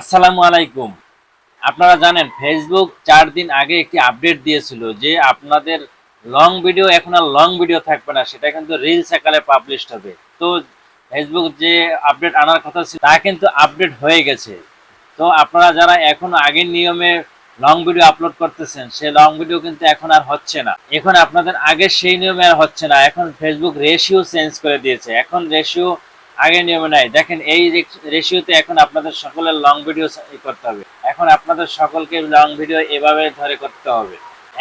আসসালামু আলাইকুম। আপনারা জানেন ফেসবুক চার দিন আগে একটি আপডেট দিয়েছিল যে আপনাদের লং ভিডিও এখন আর লং ভিডিও থাকবে না, সেটা কিন্তু রিলস আকারে পাবলিশ হবে। তো ফেসবুক যে আপডেট আনার কথা ছিল, তা কিন্তু আপডেট হয়ে গেছে। তো আপনারা যারা এখন আগের নিয়মে লং ভিডিও আপলোড করতেছেন সেই লং ভিডিও কিন্তু এখন আর হচ্ছে না। এখন আপনাদের আগে সেই নিয়মে আর হচ্ছে না। এখন ফেসবুক রেশিও চেঞ্জ করে দিয়েছে। এখন রেশিও আগের নিয়মে নাই। দেখেন, এই রেশিওতে এখন আপনাদের সকলের লং ভিডিও করতে হবে। এখন আপনাদের সকলকে লং ভিডিও এভাবে ধরে করতে হবে।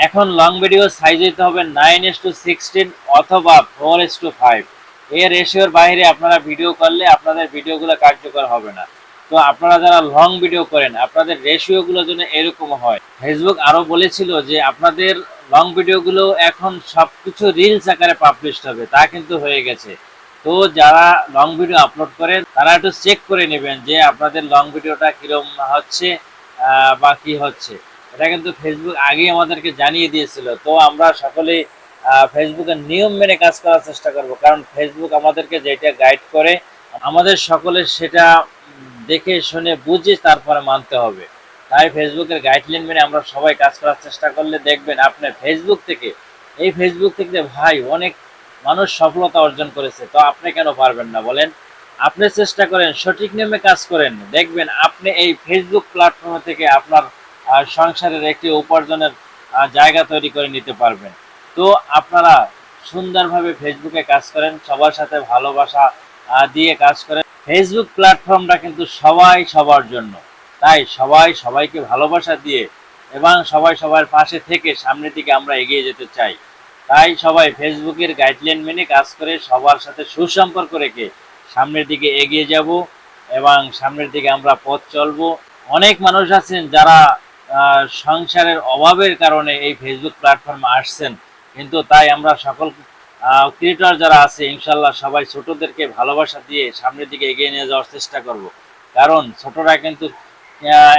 এখন লং ভিডিও সাইজ দিতে হবে নাইন এস টু সিক্সটিন অথবা ফোর এস টু ফাইভ এই রেশিওর বাইরে আপনারা ভিডিও করলে আপনাদের ভিডিওগুলো কার্যকর হবে না। তো আপনারা যারা লং ভিডিও করেন, আপনাদের রেশিওগুলো যেন এরকম হয়। ফেসবুক আরও বলেছিল যে আপনাদের লং ভিডিওগুলো এখন সবকিছু রিলস আকারে পাবলিশ হবে। তা কিন্তু হয়ে গেছে। তো যারা লং ভিডিও আপলোড করেন তারা একটু চেক করে নেবেন যে আপনাদের লং ভিডিওটা কিরম হচ্ছে বা কি হচ্ছে। এটা কিন্তু ফেসবুক আগেই আমাদেরকে জানিয়ে দিয়েছিল। তো আমরা সকলে ফেসবুকের নিয়ম মেনে কাজ করার চেষ্টা করব। কারণ ফেসবুক আমাদেরকে যেটা গাইড করে, আমাদের সকলে সেটা দেখে, শুনে, বুঝে তারপরে মানতে হবে। তাই ফেসবুকের গাইডলাইন মেনে আমরা সবাই কাজ করার চেষ্টা করলে দেখবেন, আপনি ফেসবুক থেকে, এই ফেসবুক থেকে ভাই অনেক মানুষ সফলতা অর্জন করেছে, তো আপনি কেন পারবেন না বলেন? আপনি চেষ্টা করেন, সঠিক নিয়মে কাজ করেন। দেখবেন আপনি এই ফেসবুক প্ল্যাটফর্ম থেকে আপনার সংসারের একটি উপার্জনের জায়গা তৈরি করে নিতে পারবেন। তো আপনারা সুন্দরভাবে ফেসবুকে কাজ করেন, সবার সাথে ভালোবাসা দিয়ে কাজ করেন। ফেসবুক প্ল্যাটফর্মটা কিন্তু সবাই সবার জন্য। তাই সবাই সবাইকে ভালোবাসা দিয়ে এবং সবাই সবার পাশে থেকে সামনের দিকে আমরা এগিয়ে যেতে চাই। তাই সবাই ফেসবুকের গাইডলাইন মেনে কাজ করে সবার সাথে সুসম্পর্ক রেখে সামনের দিকে এগিয়ে যাব এবং সামনের দিকে আমরা পথ চলবো। অনেক মানুষ আছেন যারা সংসারের অভাবের কারণে এই ফেসবুক প্ল্যাটফর্মে আসছেন। কিন্তু তাই আমরা সকল ক্রিয়েটর যারা আছে ইনশাল্লাহ সবাই ছোটদেরকে ভালোবাসা দিয়ে সামনের দিকে এগিয়ে নিয়ে যাওয়ার চেষ্টা করব। কারণ ছোটরা কিন্তু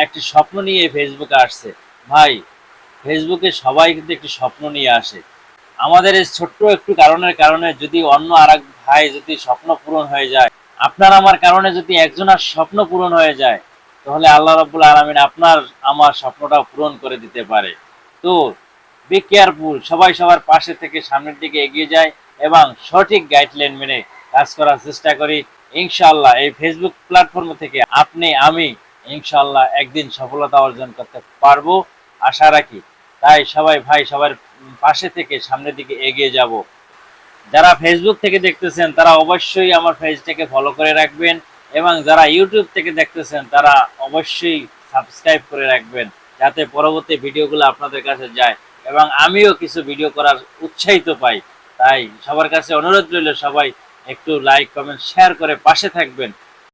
একটি স্বপ্ন নিয়ে ফেসবুকে আসছে। ভাই ফেসবুকে সবাই কিন্তু একটি স্বপ্ন নিয়ে আসে। আমাদের এই ছোট্ট একটু কারণের কারণে যদি অন্য আর ভাই যদি স্বপ্ন পূরণ হয়ে যায়, আপনার আমার কারণে যদি একজনের স্বপ্ন পূরণ হয়ে যায়, তাহলে আল্লাহ রাব্বুল আলমিন আপনার আমার স্বপ্নটা পূরণ করে দিতে পারে। তো বি কেয়ারফুল সবাই সবার পাশে থেকে সামনের দিকে এগিয়ে যায় এবং সঠিক গাইডলাইন মেনে কাজ করার চেষ্টা করি। ইনশাআল্লাহ, এই ফেসবুক প্ল্যাটফর্ম থেকে আপনি, আমি ইনশাআল্লাহ একদিন সফলতা অর্জন করতে পারব। আশা রাখি। তাই সবাই, ভাই, সবার পাশে থেকে সামনের দিকে এগিয়ে যাব। যারা ফেসবুক থেকে দেখতেছেন, তারা অবশ্যই আমার পেজটাকে ফলো করে রাখবেন এবং যারা ইউটিউব থেকে দেখতেছেন, তারা অবশ্যই সাবস্ক্রাইব করে রাখবেন যাতে পরবর্তী ভিডিওগুলো আপনাদের কাছে যায় এবং আমিও কিছু ভিডিও করার উৎসাহিত পাই। তাই সবার কাছে অনুরোধ রইল সবাই একটু লাইক কমেন্ট শেয়ার করে পাশে থাকবেন।